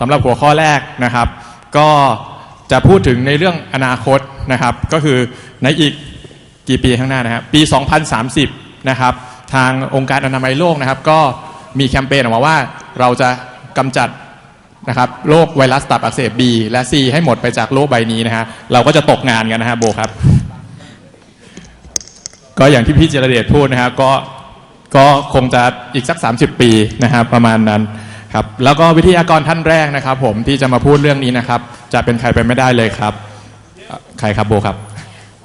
สำหรับหัวข้อแรกนะครับ ก็จะพูดถึงในเรื่องอนาคตนะครับ ก็คือในอีกกี่ปีข้างหน้านะครับปี 2030 นะครับ ทางองค์การอนามัยโลกนะครับ ก็มีแคมเปญออกมาว่าเราจะกำจัดนะครับโรคไวรัสตับอักเสบ B และ C ให้หมดไปจากโลกใบนี้นะฮะเราก็จะตกงานกันนะฮะโบครับ ก็อย่างที่พี่เจรเดชพูดนะครับก็ก็คงจะอีกสัก 30 ปีนะครับประมาณนั้น ครับแล้วก็วิทยากรท่านแรกนะครับ ผมที่จะมาพูดเรื่องนี้นะครับ จะเป็นใครไปไม่ได้เลยครับ ใครครับโบครับ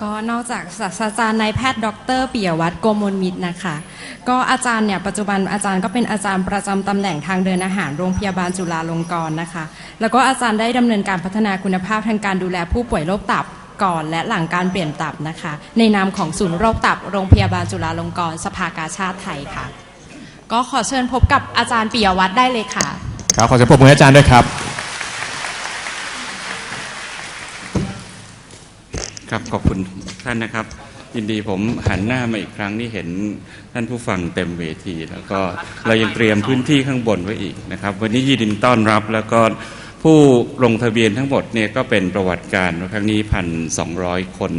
ก็นอกจากศาสตราจารย์นายแพทย์ดรปิยวัฒน์โกมลมิตรนะคะ ก็อาจารย์เนี่ยปัจจุบันอาจารย์ก็เป็นอาจารย์ประจำตำแหน่งทางเดินอาหารโรงพยาบาลจุฬาลงกรณ์นะคะ แล้วก็อาจารย์ได้ดำเนินการพัฒนาคุณภาพทางการดูแลผู้ป่วยโรคตับก่อนและหลังการเปลี่ยนตับนะคะ ในนามของศูนย์โรคตับโรงพยาบาลจุฬาลงกรณ์สภากาชาติไทยค่ะ ก็ขอเชิญพบกับอาจารย์ปิยวัฒน์ได้เลยค่ะ ครับขอเสียงปรบมือให้อาจารย์ด้วยครับ ครับขอบคุณท่านนะครับ ยินดีผมหันหน้ามาอีกครั้งนี่เห็นท่านผู้ฟังเต็มเวที แล้วก็เรายังเตรียมพื้นที่ข้างบนไว้อีกนะครับ วันนี้ยินดีต้อนรับแล้วก็ ผู้ลงทะเบียนทั้งหมดเนี่ยก็เป็นประวัติการครั้งนี้พันสองคน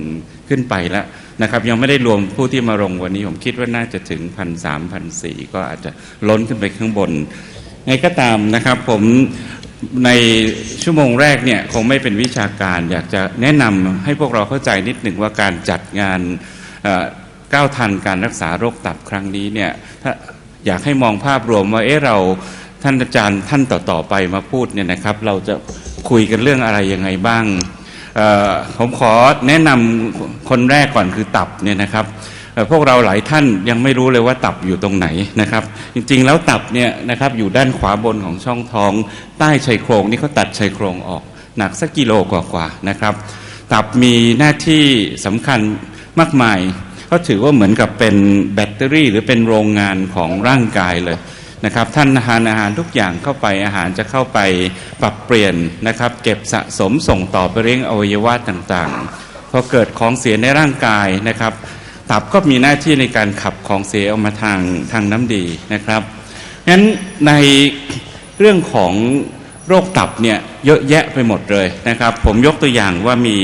ขึ้นไปแล้วนะครับ ยังไม่ได้รวมผู้ที่มาลงวันนี้ ผมคิดว่าน่าจะถึงพันสามพันสี่ก็อาจจะล้นขึ้นไปข้างบนไงก็ตามนะครับผมในชั่วโมงแรกเนี่ยคงไม่เป็นวิชาการ อยากจะแนะนำให้พวกเราเข้าใจนิดหนึ่งว่าการจัดงานก้าวทันการรักษาโรคตับครั้งนี้เนี่ยถ้าอยากให้มองภาพรวมว่าเอ๊ะเรา ท่านอาจารย์ท่านต่อๆไปมาพูดเนี่ยนะครับ เราจะคุยกันเรื่องอะไรยังไงบ้างผมขอแนะนำคนแรกก่อนคือตับเนี่ยนะครับพวกเราหลายท่านยังไม่รู้เลยว่าตับอยู่ตรงไหนนะครับ จริงๆแล้วตับเนี่ยนะครับอยู่ด้านขวาบนของช่องท้องใต้ชายโครงนี่เขาตัดชายโครงออกหนักสักกิโลกว่าๆนะครับ ตับมีหน้าที่สำคัญมากมายเขาถือว่าเหมือนกับเป็นแบตเตอรี่ หรือเป็นโรงงานของร่างกายเลย นะครับท่านทานอาหารทุกอย่างเข้าไปอาหารจะเข้าไปปรับเปลี่ยนนะครับ เก็บสะสมส่งต่อไปเลี้ยงอวัยวะต่างๆพอเกิดของเสียในร่างกายนะครับ ตับก็มีหน้าที่ในการขับของเสียออกมาทางทางน้ำดีนะครับงั้นในเรื่องของโรคตับเนี่ยเยอะแยะไปหมดเลยนะครับ ผมยกตัวอย่างว่ามี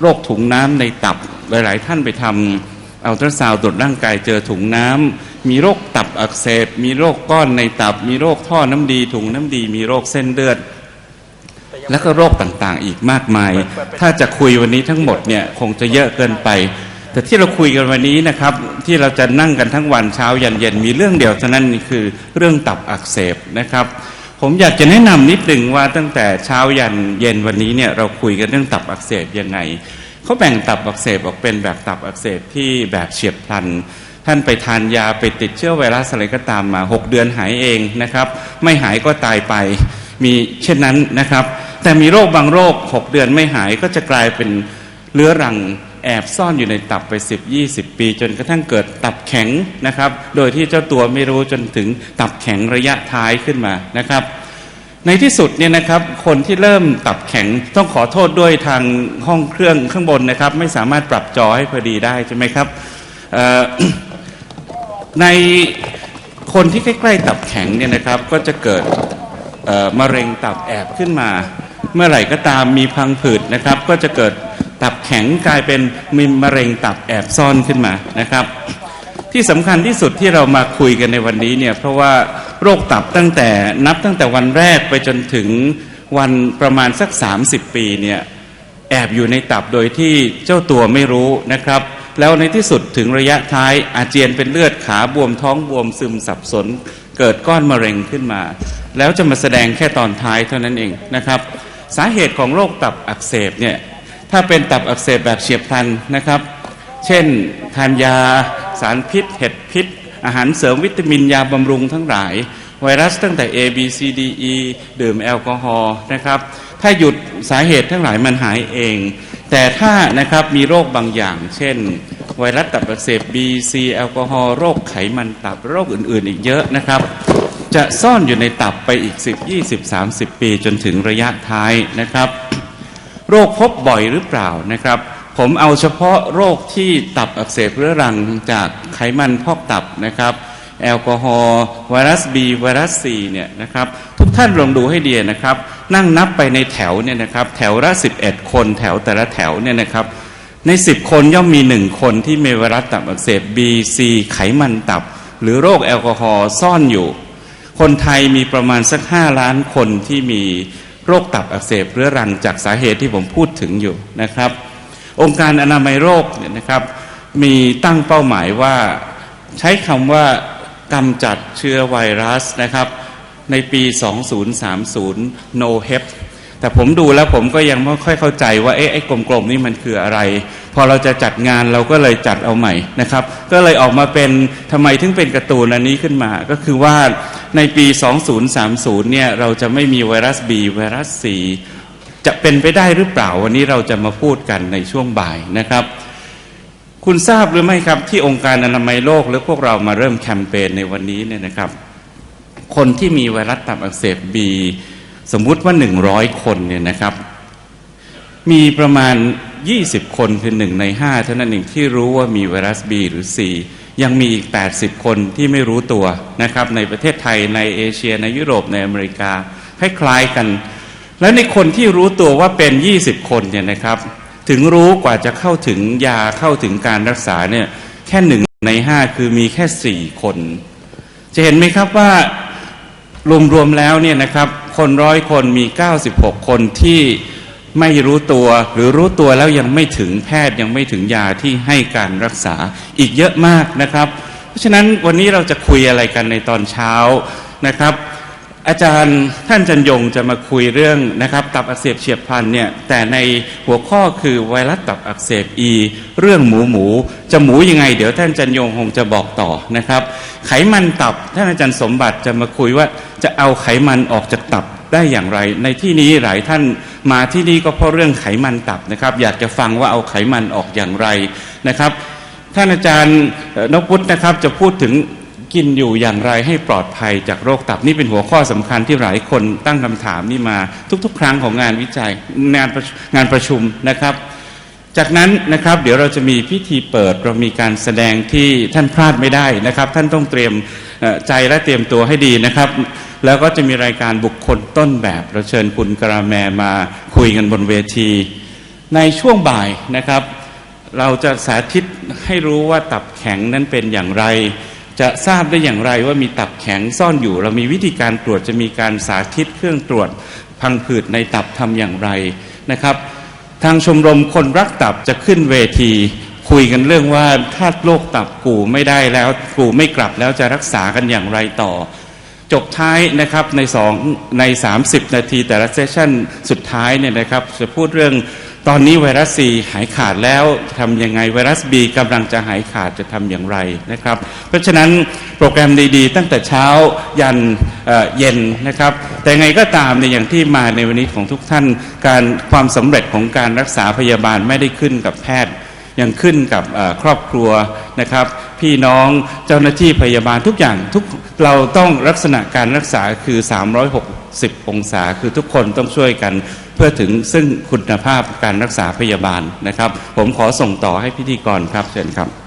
โรคถุงน้ำในตับหลาย ๆ ท่านไปทำอัลตราซาวด์ตรวจร่างกายเจอถุงน้ำ มีโรคตับอักเสบ มีโรคก้อนในตับ มีโรคท่อน้ำดีถุงน้ำดี มีโรคเส้นเลือด แล้วก็โรคต่างๆ อีกมากมาย ถ้าจะคุยวันนี้ทั้งหมดเนี่ยคงจะเยอะเกินไป แต่ที่เราคุยกันวันนี้นะครับ ที่เราจะนั่งกันทั้งวันเช้ายันเย็นมีเรื่องเดียวเท่านั้นคือเรื่องตับอักเสบนะครับ ผมอยากจะแนะนำนิดหนึ่งว่าตั้งแต่เช้ายันเย็นวันนี้เนี่ยเราคุยกันเรื่องตับอักเสบยังไงเขาแบ่งตับอักเสบออกเป็นแบบตับอักเสบที่แบบเฉียบพลัน ท่านไปทานยาไปติดเชื้อไวรัสอะไรก็ตามมา 6 เดือนหายเองนะครับ ไม่หายก็ตายไป มีเช่นนั้นนะครับ แต่มีโรคบางโรค 6 เดือนไม่หายก็จะกลายเป็นเรื้อรังแอบซ่อนอยู่ในตับไป 10 20 ปี จนกระทั่งเกิดตับแข็งนะครับ โดยที่เจ้าตัวไม่รู้จนถึงตับแข็งระยะท้ายขึ้นมานะครับในที่สุดเนี่ยนะครับคนที่เริ่มตับแข็งต้องขอโทษด้วยทางห้องเครื่องข้างบนนะครับ ไม่สามารถปรับจอให้พอดีได้ใช่ไหมครับเอ่อ ในคนที่ใกล้ๆตับแข็งเนี่ยนะครับก็จะเกิดมะเร็งตับแอบขึ้นมา เมื่อไหร่ก็ตามมีพังผืดนะครับ ก็จะเกิดตับแข็งกลายเป็นมีมะเร็งตับแอบซ่อนขึ้นมานะครับ ที่สำคัญที่สุดที่เรามาคุยกันในวันนี้เนี่ยเพราะว่าโรคตับตั้งแต่นับตั้งแต่วันแรกไปจนถึงวันประมาณสัก 30 ปีเนี่ยแอบอยู่ในตับโดยที่เจ้าตัวไม่รู้นะครับ แล้วในที่สุดถึงระยะท้ายอาเจียนเป็นเลือดขาบวมท้องบวมซึมสับสน เกิดก้อนมะเร็งขึ้นมา แล้วจะมาแสดงแค่ตอนท้ายเท่านั้นเองนะครับ สาเหตุของโรคตับอักเสบเนี่ยถ้าเป็นตับอักเสบแบบเฉียบพลันนะครับ เช่นทานยา สารพิษ เห็ดพิษ อาหารเสริมวิตามินยาบำรุงทั้งหลาย ไวรัสตั้งแต่ A B C D E ดื่มแอลกอฮอล์นะครับ ถ้าหยุดสาเหตุทั้งหลายมันหายเอง แต่ถ้านะครับมีโรคบางอย่าง เช่น ไวรัสตับอักเสบ B C แอลกอฮอล์โรคไขมันตับโรคอื่น ๆ อีกเยอะนะครับ จะซ่อนอยู่ในตับไปอีก 10 20 30 ปีจนถึงระยะท้ายนะครับ โรคพบบ่อยหรือเปล่านะครับ ผมเอาเฉพาะโรคที่ตับอักเสบเรื้อรังจากไขมันพอกตับนะครับแอลกอฮอล์ไวรัส B ไวรัส C เนี่ยนะครับท่านลองดูให้ดีนะครับ นั่งนับไปในแถวเนี่ยนะครับแถวละ11 คนแถวแต่ละแถวเนี่ยนะครับใน 10 คนย่อมมีหนึ่งคนที่มีไวรัสตับอักเสบ B C ไขมันตับ หรือโรคแอลกอฮอล์ซ่อนอยู่ คนไทยมีประมาณสัก 5 ล้านคนที่มีโรคตับอักเสบเรื้อรังจากสาเหตุที่ผมพูดถึงอยู่นะครับ องค์การอนามัยโรคเนี่ยนะครับมีตั้งเป้าหมายว่าใช้คำว่ากำจัดเชื้อไวรัสนะครับ ในปี 2030 no hep แต่ผมดูแล้วผมก็ยังไม่ค่อยเข้าใจว่าเอ๊ะไอ้กลมๆนี่มันคืออะไร พอเราจะจัดงานเราก็เลยจัดเอาใหม่นะครับ ก็เลยออกมาเป็นทำไมถึงเป็นการ์ตูนอันนี้ขึ้นมา ก็คือว่าในปี 2030 เนี่ยเราจะไม่มีไวรัส B ไวรัส C จะเป็นไปได้หรือเปล่าวันนี้เราจะมาพูดกันในช่วงบ่ายนะครับ คุณทราบหรือไม่ครับที่องค์การอนามัยโลกหรือพวกเรามาเริ่มแคมเปญในวันนี้เนี่ยนะครับ คนที่มีไวรัสตับอักเสบบีสมมุติว่า 100 คนเนี่ยนะครับ มีประมาณ 20 คนคือหนึ่งใน 5 เท่านั้นเองที่รู้ว่ามีไวรัส B หรือ C ยังมีอีก 80 คนที่ไม่รู้ตัวนะครับ ในประเทศไทยในเอเชียในยุโรปในอเมริกาคล้ายๆกัน และในคนที่รู้ตัวว่าเป็น 20 คนเนี่ยนะครับ ถึงรู้กว่าจะเข้าถึงยาเข้าถึงการรักษาเนี่ยแค่หนึ่งในห้าคือมีแค่สี่คน จะเห็นไหมครับว่า รวมๆแล้วเนี่ยนะครับ คนร้อยคนมี 96 คนที่ไม่รู้ตัวหรือรู้ตัวแล้วยังไม่ถึงแพทย์ยังไม่ถึงยาที่ให้การรักษาอีกเยอะมากนะครับ เพราะฉะนั้นวันนี้เราจะคุยอะไรกันในตอนเช้านะครับ อาจารย์ท่านจันยงจะมาคุยเรื่องนะครับตับอักเสบเฉียบพลันเนี่ยแต่ในหัวข้อคือไวรัสตับอักเสบอีเรื่องหมูหมู จะหมูยังไง เดี๋ยวท่านจันยงคงจะบอกต่อนะครับ ไขมันตับท่านอาจารย์สมบัติจะมาคุยว่าจะเอาไขมันออกจากตับได้อย่างไร ในที่นี้หลายท่านมาที่นี่ก็เพราะเรื่องไขมันตับนะครับ อยากจะฟังว่าเอาไขมันออกอย่างไรนะครับ ท่านอาจารย์นพวุฒินะครับจะพูดถึงกินอยู่อย่างไรให้ปลอดภัยจากโรคตับนี่เป็นหัวข้อสำคัญที่หลายคนตั้งคำถามนี่มาทุกๆ ครั้งของงานวิจัยงานงานประชุมนะครับ จากนั้นนะครับเดี๋ยวเราจะมีพิธีเปิดเรามีการแสดงที่ท่านพลาดไม่ได้นะครับ ท่านต้องเตรียมใจและเตรียมตัวให้ดีนะครับ แล้วก็จะมีรายการบุคคลต้นแบบ เราเชิญคุณกระแมมาคุยกันบนเวที ในช่วงบ่ายนะครับ เราจะสาธิตให้รู้ว่าตับแข็งนั้นเป็นอย่างไร จะทราบได้อย่างไรว่ามีตับแข็งซ่อนอยู่ เรามีวิธีการตรวจจะมีการสาธิตเครื่องตรวจพังผืดในตับทำอย่างไรนะครับ ทางชมรมคนรักตับจะขึ้นเวที คุยกันเรื่องว่าถ้าโรคตับกูไม่ได้แล้วกูไม่กลับแล้วจะรักษากันอย่างไรต่อ จบท้ายนะครับในสองใน 30 นาทีแต่ละเซสชั่นสุดท้ายเนี่ยนะครับจะพูดเรื่อง ตอนนี้ไวรัสซีหายขาดแล้วทำยังไงไวรัสบีกำลังจะหายขาดจะทำอย่างไรนะครับ เพราะฉะนั้นโปรแกรมดีๆ ตั้งแต่เช้ายันเเย็นนะครับ แต่ไงก็ตามในอย่างที่มาในวันนี้ของทุกท่านการความสำเร็จของการรักษาพยาบาลไม่ได้ขึ้นกับแพทย์ยังขึ้นกับครอบครัวนะครับ พี่น้องเจ้าหน้าที่พยาบาลทุกอย่างทุกเราต้องลักษณะการรักษาคือ 360 องศา คือทุกคนต้องช่วยกัน เพื่อถึงซึ่งคุณภาพการรักษาพยาบาลนะครับ ผมขอส่งต่อให้พิธีกรครับเชิญครับ